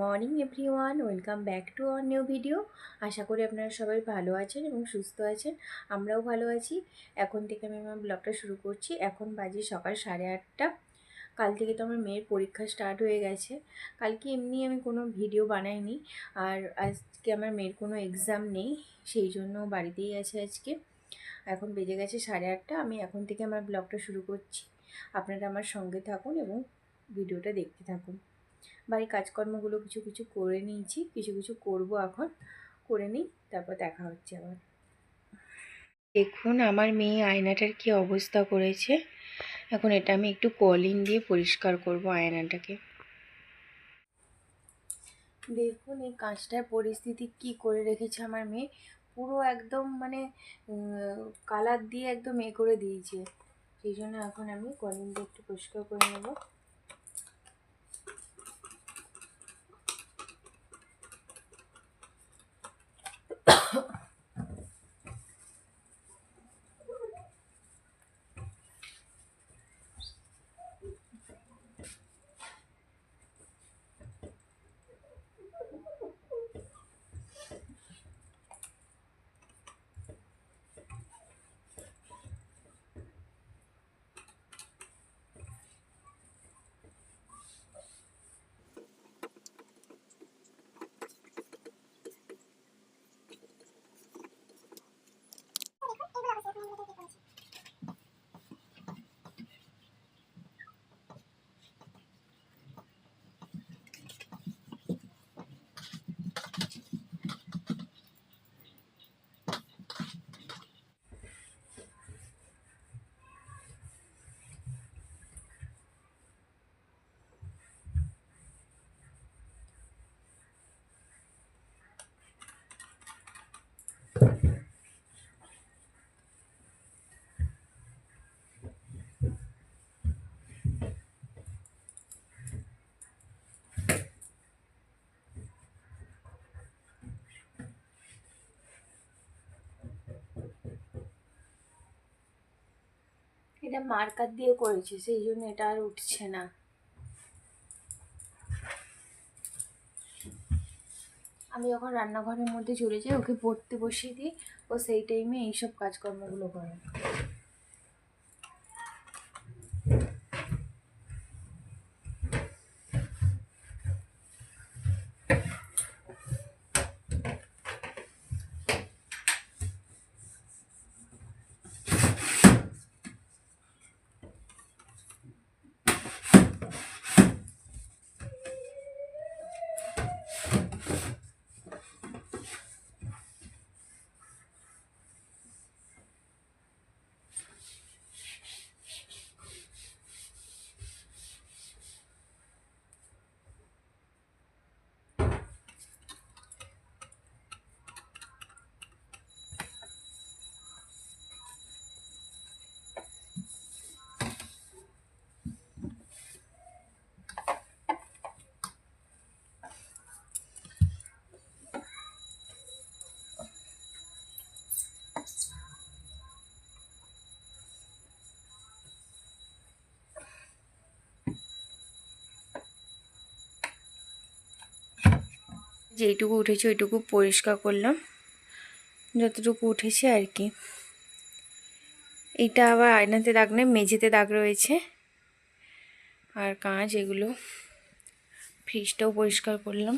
Morning everyone welcome back to our new video আশা করি আপনারা সবাই ভালো আছেন এবং সুস্থ আছেন। আমরাও ভালো আছি। এখন থেকে আমি আমার ব্লগটা শুরু করছি। এখন বাজে সকাল সাড়ে আটটা। কাল থেকে তো আমার মেয়ের পরীক্ষা স্টার্ট হয়ে গেছে। কালকে এমনি আমি কোনো ভিডিও বানাইনি। আর আজকে আমার মেয়ের কোনো এক্সাম নেই, সেই জন্য বাড়িতেই আছে আজকে। এখন বেজে গেছে সাড়ে আটটা, আমি এখন থেকে আমার ব্লগটা শুরু করছি। আপনারা আমার সঙ্গে থাকুন এবং ভিডিওটা দেখতে থাকুন। বাড়ির কাজকর্মগুলো কিছু কিছু করে নিয়েছি, কিছু কিছু করব এখন। করে নিই, তারপর দেখা হচ্ছে আবার। দেখুন, আমার মেয়ে আয়নাটার কি অবস্থা করেছে। এখন এটা আমি একটু কলিন দিয়ে পরিষ্কার করব আয়নাটাকে। দেখুন, এই কাঁচটার পরিস্থিতি কি করে রেখেছে আমার মেয়ে। পুরো একদম মানে কালার দিয়ে একদম এ করে দিয়েছে। সেই জন্য এখন আমি কলিন দিয়ে একটু পরিষ্কার করে নেব। এটা মার্কার দিয়ে করেছি, সেই জন্য এটা আর উঠছে না। আমি যখন রান্নাঘরের মধ্যে চলে যাই, ওকে পড়তে বসিয়ে দিই, ও সেই টাইমে এইসব কাজকর্মগুলো করে। যেইটুকু উঠেছে ওইটুকু পরিষ্কার করলাম। যতটুকু উঠেছে আর কি। এইটা আবার আয়নাতে দাগ নেই মেঝেতে দাগ রয়েছে। আর কাঁচ এগুলো ফ্রিজটাও পরিষ্কার করলাম।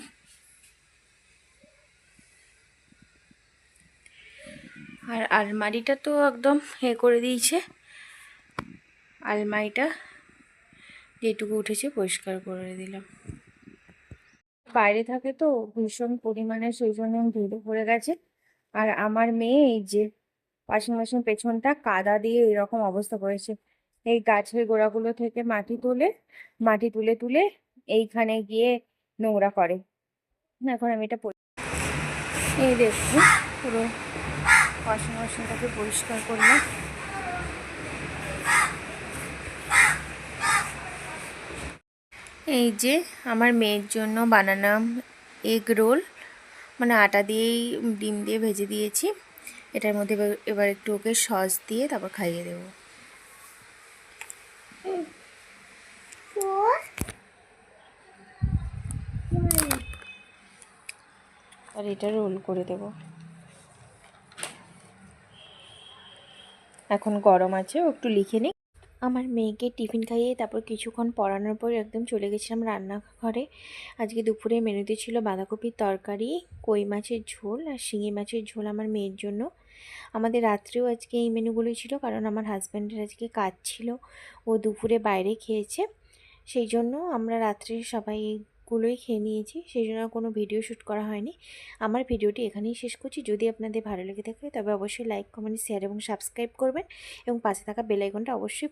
আর আলমারিটা তো একদম হে করে দিয়েছে। আলমারিটা যেটুকু উঠেছে পরিষ্কার করে দিলাম। বাইরে থাকে তো ভীষণ পরিমাণে সেই জন্য ধুলো পড়ে গেছে। আর আমার মেয়ে এই যে ওয়াশিং মেশিন পেছনটা কাদা দিয়ে এরকম অবস্থা করেছে। এই গাছের গোড়াগুলো থেকে মাটি তুলে মাটি তুলে তুলে এইখানে গিয়ে নোংরা করে। এখন আমি এটা এই দেখুন পুরো ওয়াশিং মেশিনটাকে পরিষ্কার করলাম। এই যে আমার মেয়ের জন্য বানালাম এগ রোল মানে আটা দিয়েই ডিম দিয়ে ভেজে দিয়েছি। এটার মধ্যে এবার এবার একটু ওকে সস দিয়ে তারপর খাইয়ে দেবো। আর এটা রোল করে দেব। এখন গরম আছে, ও একটু লিখে নিই আমার মেয়েকে টিফিন খাইয়ে তারপর কিছুক্ষণ পড়ানোর পর একদম চলে গেছিলাম রান্নাঘরে। আজকে দুপুরে মেনুতে ছিল বাঁধাকপির তরকারি, কই মাছের ঝোল আর শিঙি মাছের ঝোল আমার মেয়ের জন্য। আমাদের রাত্রেও আজকে এই মেনুগুলোই ছিল কারণ আমার হাজব্যান্ডের আজকে কাজ ছিল। ও দুপুরে বাইরে খেয়েছে। সেই জন্য আমরা রাত্রে সবাই এইগুলোই খেয়ে নিয়েছি। সেই জন্য কোনো ভিডিও শ্যুট করা হয়নি। আমার ভিডিওটি এখানেই শেষ করছি। যদি আপনাদের ভালো লেগে থাকে তবে অবশ্যই লাইক, কমেন্ট, শেয়ার এবং সাবস্ক্রাইব করবেন এবং পাশে থাকা বেল আইকনটা অবশ্যই